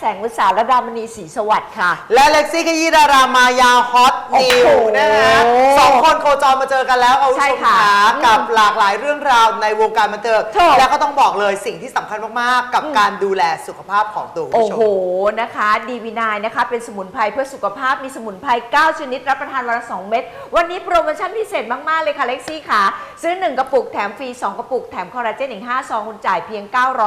แจงแสงวุษาและดามณีศรีสวัสดิ์ค่ะ และเล็กซี่ขยี้ดารามายาฮอตนิวโอ้โหนะฮะสองคนโคจรมาเจอกันแล้วเอาคุณใช่ผู้ชมค่ะขาอืมกับหลากหลายเรื่องราวในวงการบันเทิงถูก แล้วก็ต้องบอกเลยสิ่งที่สำคัญมากๆ กับการดูแลสุขภาพของตัวคุณโอ้ผู้ชโหม นะคะ ดีวีนายนะคะ เป็นสมุนไพรเพื่อสุขภาพมีสมุนไพร9ชนิด รับประทานวันละ 2 เม็ดวันนี้โปรโมชั่นพิเศษมาก ๆ เลยค่ะเล็กซี่ค่ะ ซื้อ 1 กระปุกแถมฟรี 2 กระปุก แถมคอลลาเจนอีก5ซองคุณจ่ายเพียง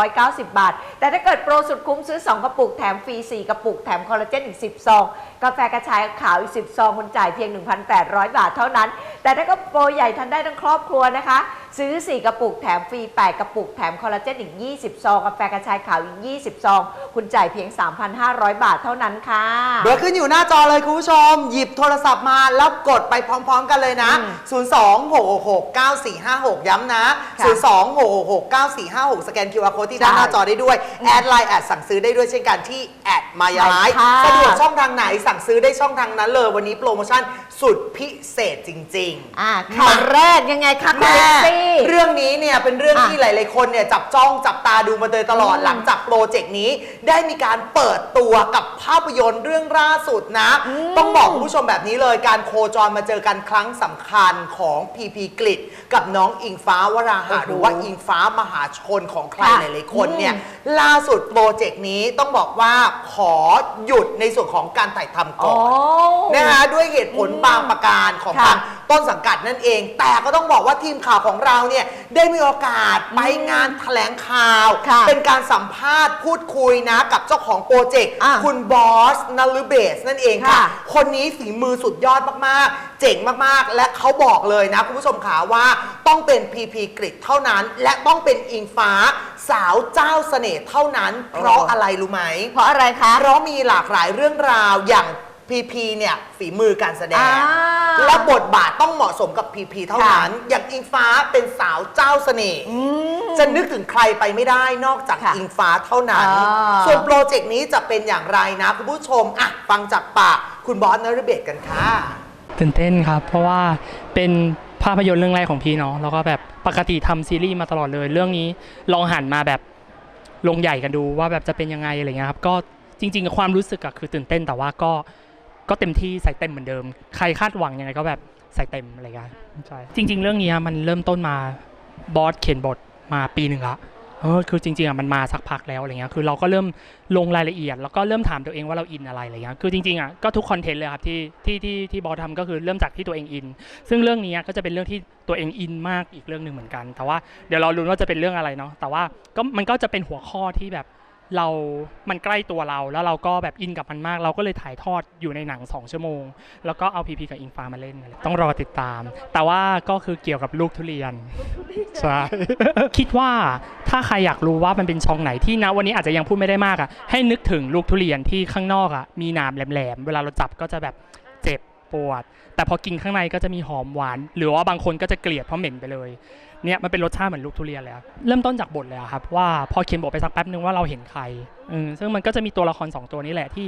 990 บาท แต่ถ้าเกิดโปรสุดคุ้มซื้อ 2 กระปุกแถมฟรี 4 กระปุก แถมคอลลาเจนอีก 10 ซอง กาแฟกระชายขาวอีก 10 ซองคุณจ่ายเพียง 1,800 บาทเท่านั้น แต่ถ้าก็โปรใหญ่ทันได้ทั้งครอบครัวนะคะ ซื้อ 4 กระปุกแถมฟรี 8 กระปุกแถมคอลลาเจนอีก 20 ซอง กาแฟกระชายขาวอีก 20 ซอง คุณจ่ายเพียง 3,500 บาทเท่านั้นค่ะ เบอร์ขึ้นอยู่หน้าจอเลยคุณผู้ชม หยิบโทรศัพท์มาแล้วกดไปพร้อมๆกันเลยนะอืม0 2 6 6 9 4 5 6 ย้ำนะ ค่ะ0 2 6 6 9 4 5 6 สแกน QR Code ที่ด้านใช่หน้าจอได้ด้วย แอดไลน์แอดสั่งซื้อได้ด้วยเช่นกันที่แอดมายาไลฟ์ใช่ค่ะ สะดวกช่องทางไหนสั่งซื้อได้ช่องทางนั้นเลยวันนี้โปรโมชั่น สุดพิเศษจริงๆ อ่าข่าวแรกยังไงคะคุณแม่ เล็กซี่ เรื่องนี้เนี่ยเป็นเรื่องอะที่หลาย ๆ คนเนี่ยจับจ้องจับตาดูมาโดยตลอดอืมหลังจากโปรเจกต์นี้ ได้มีการเปิดตัวกับภาพยนตร์เรื่องล่าสุดนะ อืมต้องบอกคุณผู้ชมแบบนี้เลยการโคจรมาเจอกันครั้งสำคัญของพีพีกฤษกับน้องอิงฟ้าวราหะโอ้โหหรือว่าอิงฟ้ามหาชนของใครค่ะหลาย ๆ คนเนี่ย อืม ล่าสุดโปรเจกต์นี้ต้องบอกว่าขอหยุดในส่วนของการถ่ายทำก่อนนะคะด้วยเหตุผลอืมบางประการของค่ะทางต้นสังกัดนั่นเอง แต่ก็ต้องบอกว่าทีมข่าวของเราเนี่ยได้มีโอกาสไปงานแถลงข่าว ค่ะเป็นการสัมภาษณ์พูดคุยนะกับเจ้าของโปรเจกต์อะคุณบอสนาลุเบสนั่นเองค่ะ ค่ะ คนนี้ฝีมือสุดยอดมาก ๆ เจ๋งมาก ๆ และเขาบอกเลยนะ คุณผู้ชมขาว่าต้องเป็นพีพีกริดเท่านั้น และต้องเป็นอิงฟ้าสาวเจ้าเสน่ห์เท่านั้น เพราะโอ้อะไรรู้ไหม เพราะอะไรคะ เพราะมีหลากหลายเรื่องราวอย่าง พีพีเนี่ยฝีมือการแสดง อ่าและบทบาทต้องเหมาะสมกับพีพีเท่านั้น อย่างอิงฟ้าเป็นสาวเจ้าเสน่ห์อืมจะนึกถึงใครไปไม่ได้นอกจากค่ะอิงฟ้าเท่านั้น อ่า ส่วนโปรเจกต์นี้จะเป็นอย่างไรนะคุณผู้ชมอะฟังจากปากคุณบอสนรเบศกันค่ะ ตื่นเต้นครับ เพราะว่าเป็นภาพยนตร์เรื่องแรกของพี่เนาะแล้วก็แบบปกติทำซีรีส์มาตลอดเลย เรื่องนี้ลองหันมาแบบลงใหญ่กันดูว่าแบบจะเป็นยังไงอะไรเงี้ยครับก็จริง ๆ ความรู้สึกอะคือตื่นเต้นแต่ว่าก็ ก็เต็มที่ใส่เต็มเหมือนเดิม ใครคาดหวังยังไงก็แบบใส่เต็มอะไรเงี้ยใช่จริง ๆ เรื่องนี้มันเริ่มต้นมาบอสเขียนบทมาปีหนึ่งละเออคือจริงๆอะมันมาสักพักแล้วอะไรเงี้ยคือเราก็เริ่มลงรายละเอียด แล้วก็เริ่มถามตัวเองว่าเราอินอะไรอะไรเงี้ยคือจริงๆอะก็ทุกคอนเทนต์เลยครับที่ที่ที่ที่บอสทำก็คือเริ่มจากที่ตัวเองอิน ซึ่งเรื่องนี้ก็จะเป็นเรื่องที่ตัวเองอินมากอีกเรื่องหนึ่งเหมือนกัน แต่ว่าเดี๋ยวเราลุ้นว่าจะเป็นเรื่องอะไรเนาะแต่ว่าก็มันก็จะเป็นหัวข้อที่แบบ เรา มันใกล้ตัวเรา แล้วเราก็แบบอินกับมันมาก เราก็เลยถ่ายทอดอยู่ในหนัง 2 ชั่วโมง แล้วก็เอาพีพีกับอิงฟ้ามาเล่นอะไรต้องรอติดตาม แต่ว่าก็คือเกี่ยวกับลูกทุเรียน ใช่ คิดว่าถ้าใครอยากรู้ว่ามันเป็นช่องไหนที่นะวันนี้อาจจะยังพูดไม่ได้มากอะ ให้นึกถึงลูกทุเรียนที่ข้างนอกอะ มีหนามแหลมๆ เวลาเราจับก็จะแบบเจ็บปวด แต่พอกินข้างในก็จะมีหอมหวาน หรือว่าบางคนก็จะเกลียดเพราะเหม็นไปเลย เนี่ยมันเป็นรสชาติเหมือนลูกทุเรียนเลยครับเริ่มต้นจากบทเลยอะครับว่าพอเขียนบทไปสักแป๊บนึงว่าเราเห็นใครอซึ่งมันก็จะมีตัวละครสองตัวนี้แหละที่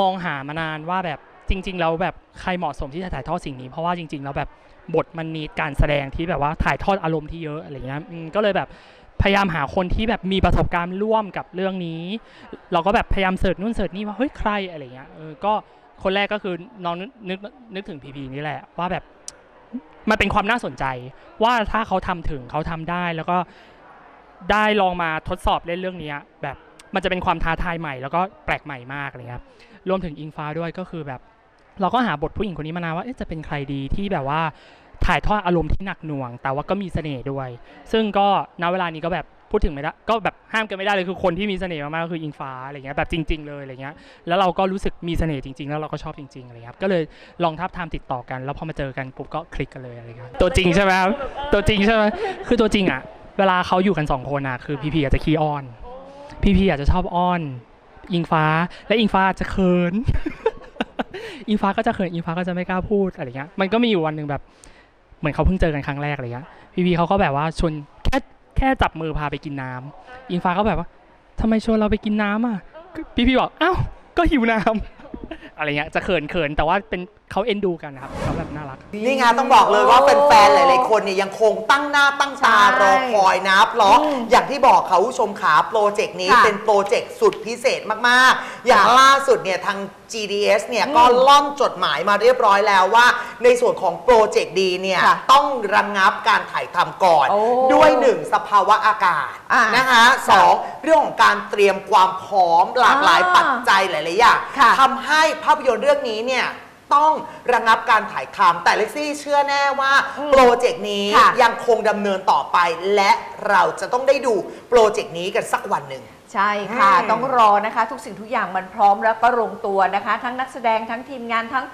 มองหามานานว่าแบบจริง ๆ แล้วแบบใครเหมาะสมที่จะถ่ายทอดสิ่งนี้ เพราะว่าจริง ๆ แล้วแบบบทมันมีการแสดงที่แบบว่าถ่ายทอดอารมณ์ที่เยอะอะไรเงี้ยก็เลยแบบพยายามหาคนที่แบบมีประสบการณ์ร่วมกับเรื่องนี้ เราก็แบบพยายามเสิร์ชนู่นเสิร์ชนี่ว่าเฮ้ยใครอะไรเงี้ยเออก็คนแรกก็คือน้องนึกนึกถึงพีพีนี่แหละว่าแบบ มันเป็นความน่าสนใจ ว่าถ้าเขาทำถึงเขาทำได้แล้วก็ได้ลองมาทดสอบเล่นเรื่องนี้แบบมันจะเป็นความท้าทายใหม่ แล้วก็แปลกใหม่มากเลยครับรวมถึงอิงฟ้าด้วยก็คือแบบ เราก็หาบทผู้หญิงคนนี้มานานว่าจะเป็นใครดีที่แบบว่าถ่ายทอดอารมณ์ที่หนักหน่วง แต่ว่าก็มีเสน่ห์ด้วย ซึ่งก็ณเวลานี้ก็แบบ พูดถึงไม่ได้ก็แบบห้ามกันไม่ได้เลยคือคนที่มีเสน่ห์มากๆก็คืออิงฟ้าอะไรเงี้ยแบบจริง ๆ เลยอะไรเงี้ยแล้วเราก็รู้สึกมีเสน่ห์จริง ๆ แล้วเราก็ชอบจริงๆอะไรเงี้ยครับก็เลยลองทับทามติดต่อกัน แล้วพอมาเจอกันปุ๊บก็คลิกกันเลยอะไรเงี้ยตัวจริงใช่ไหมครับตัวจริงใช่ไหมคือตัวจริงอะเวลาเขาอยู่กันสองคนอะคือพีพีอาจจะขี้อ้อน พีพีอาจจะชอบอ้อน อิงฟ้าและอิงฟ้าอาจจะเขินอิงฟ้าก็จะเขินอิงฟ้าก็จะไม่กล้าพูดอะไรเงี้ยมันก็มีอยู่วันหนึ่งแบบ เหมือนเขาเพิ่งเจอกันครั้งแรกอะไรเงี้ยพีพีเขาก็แบบว่าชวน ค่แค่จับมือพาไปกินน้ำอิงฟ้าก็แบบว่าทำไมชวนเราไปกินน้ำอะ พี่พี่บอกอ้าวก็หิวน้ำอะไรเงี้ยจะเขินเขินแต่ว่าเป็น เขาเอ็นดูกันนะครับเขาแบบน่ารัก นี่ไงต้องบอกเลยว่าแฟนๆหลายๆคนเนี่ยยังคงตั้งหน้าตั้งตาใช่รอคอยนะเพราะอืมอย่างที่บอกค่ะผู้ชมขาโปรเจกต์นี้ค่ะเป็นโปรเจกต์สุดพิเศษมากๆ อย่างล่าสุดเนี่ยทาง GDS เนี่ยอืมก็ล่อนจดหมายมาเรียบร้อยแล้วว่า ในส่วนของโปรเจกต์ดีเนี่ยค่ะต้องระงงับการถ่ายทำก่อน โอ้ด้วยหนึ่งสภาวะอากาศอ่านนะคะสองเรื่องของการเตรียมความพร้อมหลากหลายอ่าปัจจัยหลายๆอย่างค่ะ ทำให้ภาพยนตร์เรื่องนี้เนี่ย ต้องระงับการถ่ายทำแต่เล็กซี่เชื่อแน่ว่าอืมโปรเจกต์นี้ค่ะ ยังคงดำเนินต่อไป และเราจะต้องได้ดูโปรเจกต์นี้กันสักวันหนึ่ง ใช่ค่ะ อืมต้องรอนะคะ ทุกสิ่งทุกอย่างมันพร้อมแล้วก็ลงตัวนะคะ ทั้งนักแสดงทั้งทีมงานทั้ง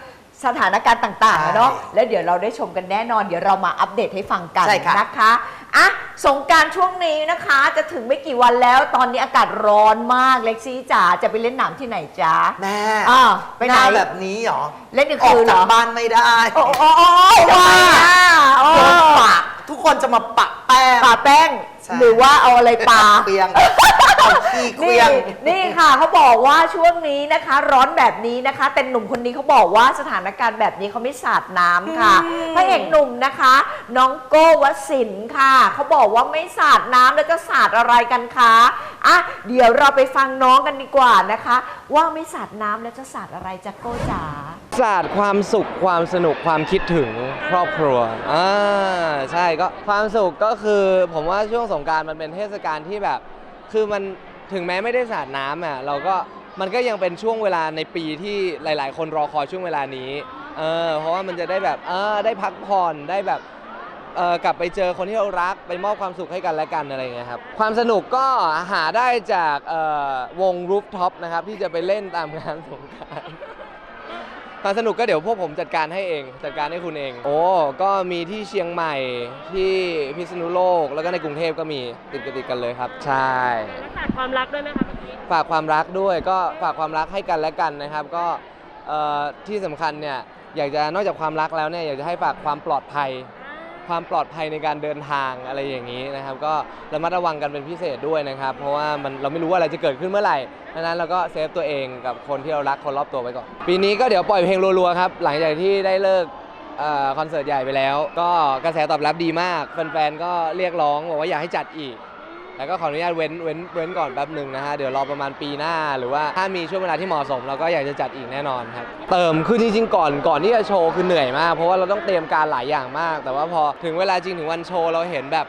สถานการณ์ต่างๆอะเนาะแล้วเดี๋ยวเราได้ชมกันแน่นอน เดี๋ยวเรามาอัปเดตให้ฟังกันใช่ค่ะ นะคะ อะสงกรารช่วงนี้นะคะ จะถึงไม่กี่วันแล้ว ตอนนี้อากาศร้อนมากเล็กซี่จ๋าจะไปเล่นน้ำที่ไหนจ๊ะ แม่อ่าไปไหน น้าแบบนี้เหรอเล่นกลางออกคืนเหรจากอ บ้านไม่ได้โอ้โอ้โอ้โอ้ว่าทำไมอะโอ้โดนปะทุกคนจะมาปะแป้ง ปาแป้ง ใช่ หรือว่าเอาอะไรปา เปียงเอา ขี้เคนี่ลียง นี่ค่ะเขาบอกว่าช่วงนี้นะคะ ร้อนแบบนี้นะคะ แต่หนุ่มคนนี้เขาบอกว่าสถานการณ์แบบนี้เขาไม่สาดน้ำค่ะอืมพระเอกหนุ่มนะคะ น้องโก้วสินทร์ค่ะเขาบอกว่าไม่สาดน้ำแล้วจะสาดอะไรกันคะอะเดี๋ยวเราไปฟังน้องกันดีกว่านะคะ ว่าไม่สาดน้ำแล้วจะสาดอะไรจากโก้จ๋า ศาสตร์ความสุขความสนุกความคิดถึงครอบครัวอ่าใช่ก็ความสุขก็คือผมว่าช่วงสงกรารมันเป็นเทศกาลที่แบบ คือมันถึงแม้ไม่ได้สาดน้ำอะเราก็มันก็ยังเป็นช่วงเวลาในปีที่หลาย ๆ คนรอคอยช่วงเวลานี้เออเพราะว่ามันจะได้แบบเออได้พักผ่อนได้แบบเออกลับไปเจอคนที่เรารักไปมอบความสุขให้กันและกันอะไรเงี้ยครับความสนุกก็หาได้จากเอ่อวงรูฟท็อปนะครับที่จะไปเล่นตามงานสงกราร วามสนุกก็เดี๋ยวพวกผมจัดการให้เอง จัดการให้คุณเอง โอ้ก็มีที่เชียงใหม่ที่พิษณุโลกแล้วก็ในกรุงเทพก็มีติดกันติดกันเลยครับ ใช่ ฝากความรักด้วยไหมคะเมื่อกี้ฝากความรักด้วยก็ฝากความรักให้กันและกันนะครับ ก็เอ่อที่สำคัญเนี่ยอยากจะนอกจากความรักแล้วเนี่ยอยากจะให้ฝากความปลอดภัย ความปลอดภัยในการเดินทางอะไรอย่างนี้นะครับ ก็ระมัดระวังกันเป็นพิเศษด้วยนะครับ เพราะว่ามันเราไม่รู้ว่าอะไรจะเกิดขึ้นเมื่อไหร่ดังนั้นเราก็เซฟตัวเองกับคนที่เรารักคนรอบตัวไว้ก่อนปีนี้ก็เดี๋ยวปล่อยเพลงรัวๆครับหลังจากที่ได้เลิกอคอนเสิร์ตใหญ่ไปแล้ว ก็กระแสตอบรับดีมากแฟนๆก็เรียกร้องบอกว่าอยากให้จัดอีก แล้วก็ขออนุญาตเว้นเว้นเว้นก่อนแป๊บหนึ่งนะฮะ เดี๋ยวรอประมาณปีหน้าหรือว่าถ้ามีช่วงเวลาที่เหมาะสม เราก็อยากจะจัดอีกแน่นอนครับ เติมคือจริงๆก่อนก่อนที่จะโชว์คือเหนื่อยมาก เพราะว่าเราต้องเตรียมการหลายอย่างมาก แต่ว่าพอถึงเวลาจริงถึงวันโชว์เราเห็นแบบ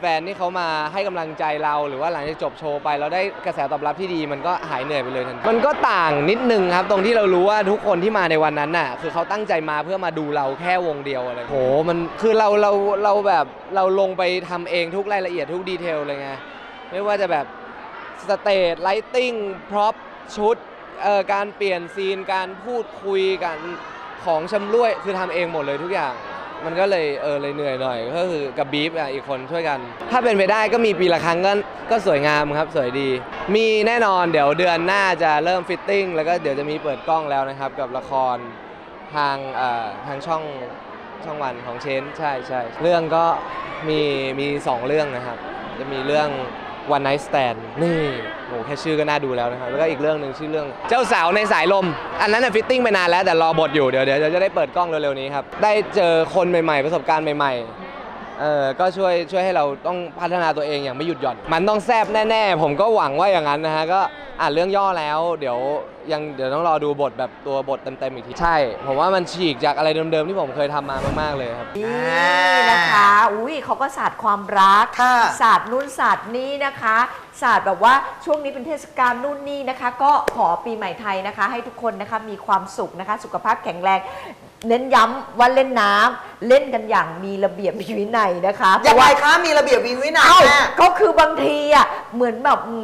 แฟนๆที่เขามาให้กำลังใจเรา หรือว่าหลังจากจบโชว์ไป เราได้กระแสตอบรับที่ดี มันก็หายเหนื่อยไปเลยทันทีมันก็ต่างนิดนึงครับ ตรงที่เรารู้ว่าทุกคนที่มาในวันนั้นน่ะคือเขาตั้งใจมาเพื่อมาดูเราแค่วงเดียวอะไรโหมันคือเราเราเราแบบเราลงไปทำเองทุกรายละเอียดทุกดีเทลเลยไงไม่ว่าจะแบบสเตจไลติ้งพร็อพชุดเอ่อการเปลี่ยนซีนการพูดคุยกันของชำร่วยคือทำเองหมดเลยทุกอย่าง มันก็เลยเออเลยเหนื่อยหน่อย ก็คือกับบีฟอะอีกคนช่วยกัน ถ้าเป็นไปได้ก็มีปีละครั้งก็ก็สวยงามครับสวยดี มีแน่นอนเดี๋ยวเดือนหน้าจะเริ่มฟิตติ้งแล้วก็เดี๋ยวจะมีเปิดกล้องแล้วนะครับ กับละครทางเอ่อทางช่องช่องวันของเชนใช่ใช่เรื่องก็มีมีสองเรื่องนะครับ จะมีเรื่อง วันไนท์สแตนนี่โหแค่ชื่อก็น่าดูแล้วนะครับ แล้วก็อีกเรื่องหนึ่งชื่อเรื่องเจ้าสาวในสายลม อันนั้นน่ะฟิตติ้งไปนานแล้วแต่รอบทอยู่เดี๋ยวเดี๋ยวจะได้เปิดกล้องเร็วๆนี้ครับ ได้เจอคนใหม่ๆ ประสบการณ์ใหม่ๆ เออก็ช่วยช่วยให้เราต้องพัฒนาตัวเองอย่างไม่หยุดหย่อน มันต้องแซบแน่ ๆ ผมก็หวังว่าอย่างนั้นนะฮะก็อ่านเรื่องย่อแล้ว เดี๋ยวยังเดี๋ยวต้องรอดูบทแบบตัวบทเต็มๆอีกทีใช่ ผมว่ามันฉีกจากอะไรเดิมๆที่ผมเคยทำมามากๆเลยครับ นี่นะคะ อุ้ยเขาก็ศาสตร์ความรัก ค่ะศาสตร์นู่นศาสตร์นี่นะคะ ศาสตร์แบบว่าช่วงนี้เป็นเทศกาลนู่นนี่นะคะ ก็ขอปีใหม่ไทยนะคะ ให้ทุกคนนะคะมีความสุขนะคะ สุขภาพแข็งแรง เน้นย้ำว่าเล่นน้ำเล่นกันอย่างมีระเบียบมีวินัยนะคะเพยังราะไงว่า คะมีระเบียบวินัย เอ้าแม่ ก็คือบางทีอะเหมือนแบบอื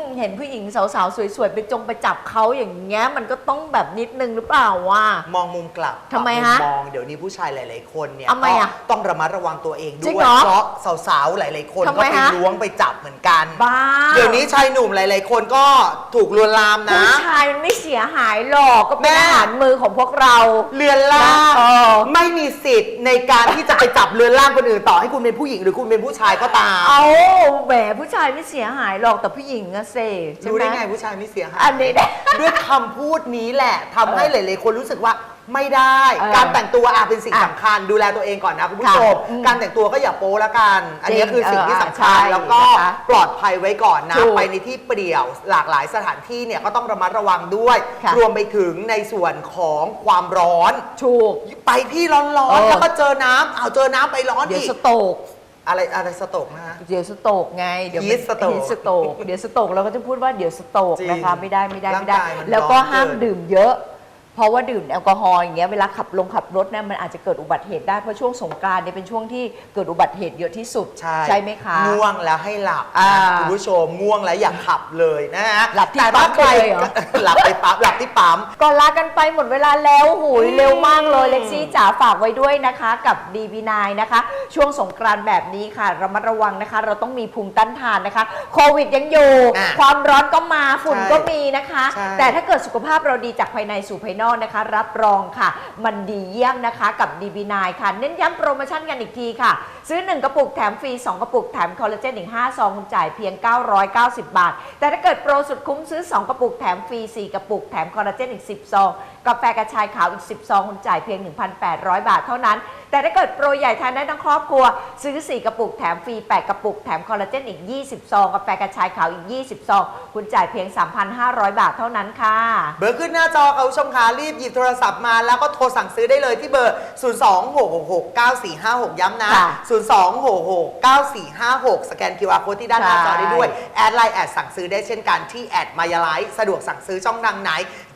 มเห็นผู้หญิงสาวๆ สวยๆ ไปจงไปจับเขาอย่างเงี้ย มันก็ต้องแบบนิดนึงหรือเปล่าวะ มองมุมกลับทำไมปรับฮะมองเดี๋ยวนี้ผู้ชายหลาย ๆ คนเนี่ยทำไมอะก็ต้องระมัดระวังตัวเองจริด้งวยเหรอเพราะสาวๆหลาย ๆ คนทำไมก็ไปฮะ ล้วงไปจับเหมือนกัน บ้าเดี๋ยวนี้ชายหนุ่มหลาย ๆ คนก็ถูกลวนลามนะ ผู้ชายมันไม่เสียหายหรอกก็เป็นแม่ อาหารมือของพวกเรา เรือนล่างเออ ไม่มีสิทธิ์ในการที่จะไปจับเรือนล่างคนอื่นต่อให้คุณเป็นผู้หญิงหรือคุณเป็นผู้ชายก็ตาม เอาแหมผู้ชายไม่เสียหายหรอกแต่ผู้หญิงอะเซใช่รู้ไหมได้ไงผู้ชายไม่เสียหาย อันนี้ได้ ด้วยคำพูดนี้แหละทำให้หลายๆคนรู้สึกว่าไม่ได้ เออการแต่งตัวอาเป็นสิ่งอะสำคัญ ดูแลตัวเองก่อนนะคุณผู้ชมค่ะอืมการแต่งตัวก็อย่าโป๊ละกัน อันนี้คือสิ่งที่สำคัญเออใช่แล้วก็นะคะปลอดภัยไว้ก่อนนะถูกไปในที่เปลี่ยวหลากหลายสถานที่เนี่ยก็ต้องระมัดระวังด้วย ค่ะ รวมไปถึงในส่วนของความร้อน ถูก ไปที่ร้เออนอๆแล้วก็เจอน้ำเอาวเจอน้ำไปร้อนเดี๋ยวอีก สโตก อะไรอะไรสโตกนะฮะ เดี๋ยวสโตกไง เดี๋ยวมัน Heat stroke Heat stroke เดี๋ยวสโตกเราก็จะพูดว่าเดี๋ยวสโตกจริงนะคะไม่ได้ไม่ได้ไม่ได้ ร่างกายมันแล้วก็ร้อนห้ามเกินดื่มเยอะ เพราะว่าดื่มแอลกอฮอล์อย่างเงี้ยเวลาขับลงขับรถเนี่ยมันอาจจะเกิดอุบัติเหตุได้เพราะช่วงสงกรานต์เนี่ยเป็นช่วงที่เกิดอุบัติเหตุเยอะที่สุดใช่ไหมคะ ง่วงแล้วให้หลับอ่านะคุณผู้ชมง่วงแล้วอย่าขับเลยนะฮะหลับที่แต่ปั๊ถ้ามใครเลยเหรอ หลับไปปั๊มหลับที่ปั๊ม ก่อนลากันไปหมดเวลาแล้วหูยอืมเร็วมากเลยเล็กซี่จ๋าฝากไว้ด้วยนะคะ กับ DB9 นะคะ ช่วงสงกรานต์แบบนี้ค่ะระมัดระวังนะคะ เราต้องมีภูมิต้านทานนะคะ โควิดยังอยู่ อะความร้อนก็มาฝุ่นใช่ก็มีนะคะ ใช่ แต่ถ้าเกิดสุขภาพเราดีจากภายในสู่ภายนอกนะคะ รับรองค่ะ มันดีเยี่ยมนะคะกับ DB9 ค่ะ เน้นย้ำโปรโมชั่นกันอีกทีค่ะ ซื้อ 1 กระปุกแถมฟรี 2 กระปุกแถมคอลลาเจนอีก5ซองคุณจ่ายเพียง 990 บาท แต่ถ้าเกิดโปรสุดคุ้มซื้อ 2 กระปุกแถมฟรี 4 กระปุกแถมคอลลาเจนอีก10ซอง กาแฟกระชายขาวอีก10ซองคุณจ่ายเพียง 1,800 บาทเท่านั้น แต่ถ้าเกิดโปรใหญ่ทานได้ทั้งครอบครัว ซื้อ 4 กระปุกแถมฟรี 8 กระปุก แถมคอลลาเจนอีก 20 ซอง กาแฟกระชายขาวอีก 20 ซอง คุณจ่ายเพียง 3,500 บาทเท่านั้นค่ะ เบอร์ขึ้นหน้าจอค่ะคุณผู้ชมคะรีบหยิบโทรศัพท์มาแล้วก็โทรสั่งซื้อได้เลยที่เบอร์ 026669456 ย้ำนะ ค่ะ026669456 สแกน QR Code ที่ด้านหน้าจอได้ด้วยแอดไลน์แอดสั่งซื้อได้เช่นกันที่แอดมายาไลฟ์สะดวกสั่งซื้อช่องทางไหน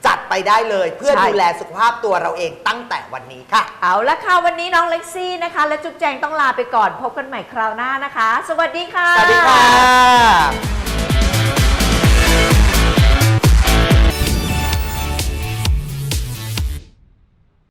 จัดไปได้เลย เพื่อใช่ ดูแลสุขภาพตัวเราเองตั้งแต่วันนี้ค่ะ เอาละค่ะ วันนี้น้องเล็กซี่นะคะ และจุ๊บแจงต้องลาไปก่อนพบกันใหม่คราวหน้านะคะ สวัสดีค่ะ สวัสดีค่ะ